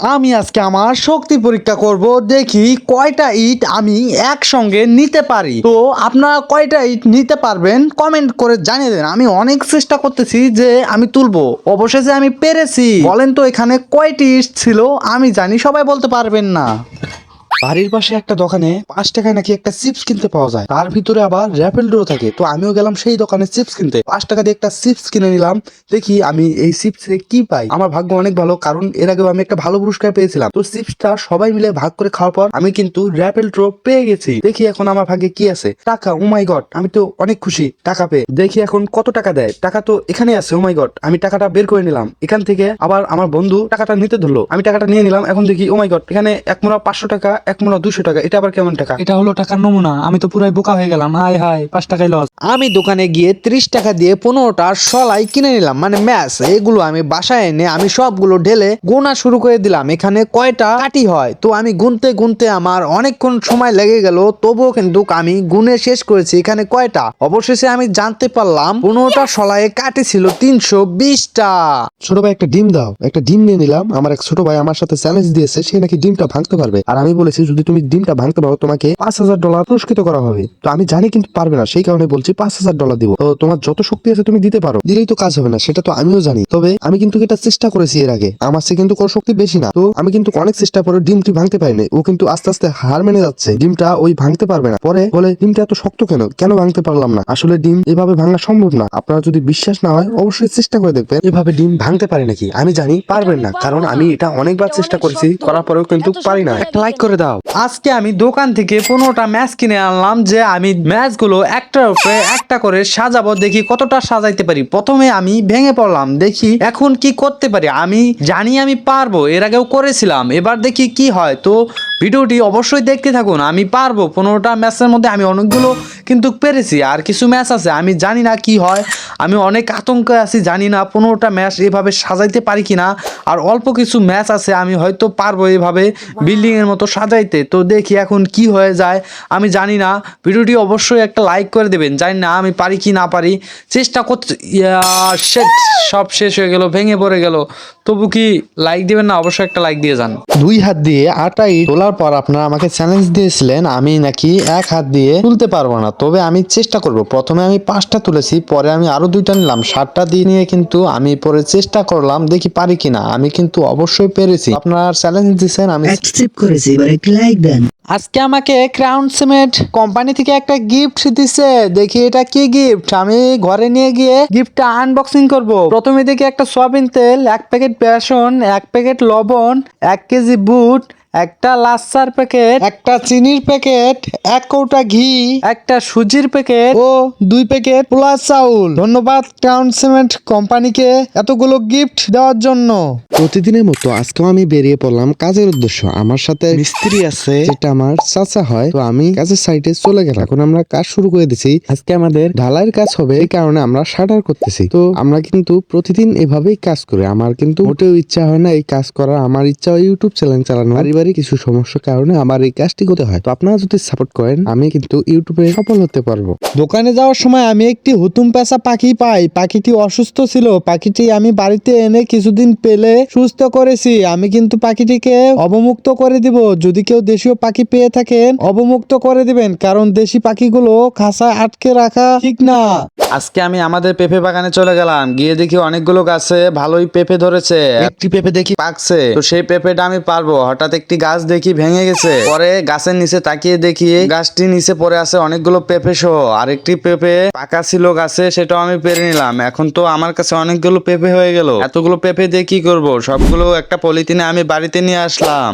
আমি আজকে আমার শক্তি পরীক্ষা করব, দেখি কয়টা ইট আমি একসঙ্গে নিতে পারি। তো আপনারা কয়টা ইট নিতে পারবেন কমেন্ট করে জানিয়ে দেন। আমি অনেক চেষ্টা করতেছি যে আমি তুলবো, অবশেষে আমি পেরেছি। বলেন তো এখানে কয়টি ইট ছিল, আমি জানি, সবাই বলতে পারবেন না। বাড়ির পাশে একটা দোকানে পাঁচ টাকায় নাকি একটা চিপস কিনতে পাওয়া যায়। তার ভিতরে আবার র্যাপেল ড্র থাকে। তো আমিও গেলাম সেই দোকানে চিপস কিনতে। পাঁচ টাকা দিয়ে একটা চিপস কিনে নিলাম। দেখি আমি এই চিপসে কি পাই। আমার ভাগ্য অনেক ভালো, কারণ এর আগেও আমি একটা ভালো পুরস্কার পেয়েছিলাম। তো চিপসটা সবাই মিলে ভাগ করে খাওয়ার পর আমি কিন্তু র্যাপেল ড্র পেয়ে গেছি। দেখি এখন আমার ভাগ্যে কি আছে। টাকা ও মাই গড আমি তো অনেক খুশি। টাকা পেয়ে। দেখি এখন কত টাকা দেয়। টাকা তো এখানে আছে ও মাই গড আমি টাকাটা বের করে নিলাম। এখান থেকে আবার আমার বন্ধু টাকাটা নিতে ধরলো। আমি টাকাটা নিয়ে নিলাম। এখন দেখি ও মাই গড এখানে এক মোড়া পাঁচশো টাকা এক মোড়া দুশো টাকা এটা আবার কেমন টাকা? এটা হলো টাকার নমুনা আমি তো পুরাই বোকা হয়ে গেলাম হাই হাই পাঁচ টাকায় লস আমি দোকানে গিয়ে ত্রিশ টাকা দিয়ে পনেরোটা সলাই কিনে নিলাম মানে ম্যাচ এগুলো আমি বাসায় এনে আমি সবগুলো ঢেলে গোনা শুরু করে দিলাম এখানে কয়টা কাটি হয়? তো আমি গুনতে গুনতে আমার অনেকক্ষণ সময় লেগে গেল তবুও কিন্তু আমি গুনে শেষ করেছি এখানে কয়টা? অবশেষে আমি জানতে পারলাম পনেরোটা সলায়ে কাটি ছিল তিনশো বিশটা। ছোট ভাই একটা ডিম দাও একটা ডিম নিয়ে নিলাম আমার এক ছোট ভাই আমার সাথে চ্যালেঞ্জ দিয়েছে সে নাকি ডিমটা ভাঙতে পারবে। আর আমি বলেছি যদি তুমি ডিমটা ভাঙতে পারো, তোমাকে পাঁচ হাজার ডলার পুরস্কৃত করা হবে। তো আমি জানি কিন্তু পারবে না, সেই কারণে বলছি পাঁচ হাজার ডলার দিব। তো তোমার যত শক্তি আছে তুমি দিতে পারো, দিলেই তো কাজ হবে না, সেটা তো আমিও জানি। তবে আমি কিন্তু এটা চেষ্টা করেছি এর আগে, আমার সে কিন্তু কোনো শক্তি বেশি না। তো আমি কিন্তু অনেক চেষ্টা করে ডিমটি ভাঙতে পারিনি, ও কিন্তু আস্তে আস্তে হার মেনে যাচ্ছে। ডিমটা ওই ভাঙতে পারবে না। পরে বলে, ডিমটা এত শক্ত কেন? কেন ভাঙতে পারলাম না? আসলে ডিম এভাবে ভাঙা সম্ভব না। আপনারা যদি বিশ্বাস না হয়, অবশ্যই চেষ্টা করে দেখবেন, এভাবে ডিম ভাঙতে পারে নাকি? আমি জানি পারবেন না, কারণ আমি এটা অনেকবার চেষ্টা করেছি, করার পরেও কিন্তু পারি না। একটা লাইক করে দাও। আজকে আমি দোকান থেকে পনেরোটা ম্যাচ কিনে আনলাম যে আমি ম্যাচগুলো একটার উপরে একটা করে সাজাবো, দেখি কতটা সাজাইতে পারি। প্রথমে আমি ভেঙে পড়লাম, দেখি এখন কি করতে পারি। আমি জানি আমি পারব, এর আগেও করেছিলাম, এবার দেখি কি হয়। তো ভিডিওটি অবশ্যই দেখতে থাকুন। আমি পারব। পনেরোটা ম্যাচের মধ্যে আমি অনেকগুলো কিন্তু পেরেছি। আর কিছু ম্যাচ আছে, আমি জানি না কি হয়। আমি অনেক আতঙ্কে আছি, জানি না পনেরোটা ম্যাচ এভাবে সাজাইতে পারি কি না আর অল্প কিছু ম্যাচ আছে, আমি হয়তো পারব এভাবে বিল্ডিংয়ের মতো সাজাইতে। তো দেখি এখন কি হয়ে যায়, আমি জানি না। ভিডিওটি অবশ্যই একটা লাইক করে দেবেন। জানি না আমি পারি কি না পারি। চেষ্টা করতে সব শেষ হয়ে গেল, ভেঙে পড়ে গেল। তবু কি লাইক দিবেন না? অবশ্যই একটা লাইক দিয়ে যান। দুই হাত দিয়ে আটা ইট তোলার পর আপনারা আমাকে চ্যালেঞ্জ দিয়েছিলেন আমি নাকি এক হাত দিয়ে তুলতে পারব না। তবে আমি চেষ্টা করব। প্রথমে আমি পাঁচটা তুলেছি পরে আমি আরও দুইটা নিলাম। সাতটা দিয়ে নিয়ে কিন্তু আমি পরে চেষ্টা করলাম দেখি পারি কিনা। আমি কিন্তু অবশ্যই পেরেছি। আপনার চ্যালেঞ্জ দিয়েছেন আমি অ্যাকসেপ্ট করেছি এবার লাইক দেন। আজকে আমাকে ক্রাউন সিমেন্ট কোম্পানি থেকে একটা গিফট দিছে। দেখি এটা কি গিফট আমি ঘরে নিয়ে গিয়ে গিফটটা আনবক্সিং করব। প্রথমে দেখি একটা সোয়াবিন তেল, এক প্যাকেট বেসন, এক প্যাকেট লবণ, এক কেজি বুট একটা লাচ্চার প্যাকেট একটা চিনির প্যাকেট এক কৌটা ঘি একটা সুজির প্যাকেট ও দুই প্যাকেট পোলা চাউল। ধন্যবাদ ক্রাউন সিমেন্ট কোম্পানিকে এতগুলো গিফট দেওয়ার জন্য। প্রতিদিনের মতো আজকেও আমি বেরিয়ে পড়লাম কাজের উদ্দেশ্য। আমার সাথে মিস্ত্রি আছে। যেটা আমার চাচা হয় তো আমি কাজের সাইডে চলে গেলাম। এখন আমরা কাজ শুরু করে দিছি। আজকে আমাদের ঢালাইয়ের কাজ হবে এই কারণে আমরা শাটার করতেছি। তো আমরা কিন্তু প্রতিদিন এভাবেই কাজ করি। আমার কিন্তু মোটেও ইচ্ছা হয় না এই কাজ করার। আমার ইচ্ছা হয় ইউটিউব চ্যানেল চালানো পারিবারিক কিছু সমস্যার কারণে আমার এই কাজটি করতে হয়। তো আপনারা যদি সাপোর্ট করেন, আমি কিন্তু ইউটিউবে সফল হতে পারব। দোকানে যাওয়ার সময় আমি একটি হুতুম পেঁচা পাখি পাই। পাখিটি অসুস্থ ছিল। পাখিটি আমি বাড়িতে এনে কিছুদিন পেলে সুস্থ করেছি। আমি কিন্তু পাখিটিকে অবমুক্ত করে দিব। যদি কেউ দেশীয় পাখি পেয়ে থাকেন, অবমুক্ত করে দিবেন। কারণ দেশি পাখিগুলো খাঁচায় আটকে রাখা ঠিক না। আজকে আমি আমাদের পেঁপে বাগানে চলে গেলাম। গিয়ে দেখি অনেকগুলো গাছে ভালোই পেঁপে ধরেছে। একটি পেঁপে দেখি পাকছে। তো সেই পেঁপেটা আমি পারব। হঠাৎ একটি গাছ দেখি ভেঙে গেছে। পরে গাছের নিচে তাকিয়ে দেখি গাছটি নিচে পড়ে আছে অনেকগুলো পেঁপে সহ। আরেকটি পেঁপে পাকা ছিল গাছে সেটাও আমি পেরে নিলাম। এখন তো আমার কাছে অনেকগুলো পেঁপে হয়ে গেল। এতগুলো পেঁপে দিয়ে কি করব? সবগুলো একটা পলিথিনে আমি বাড়িতে নিয়ে আসলাম।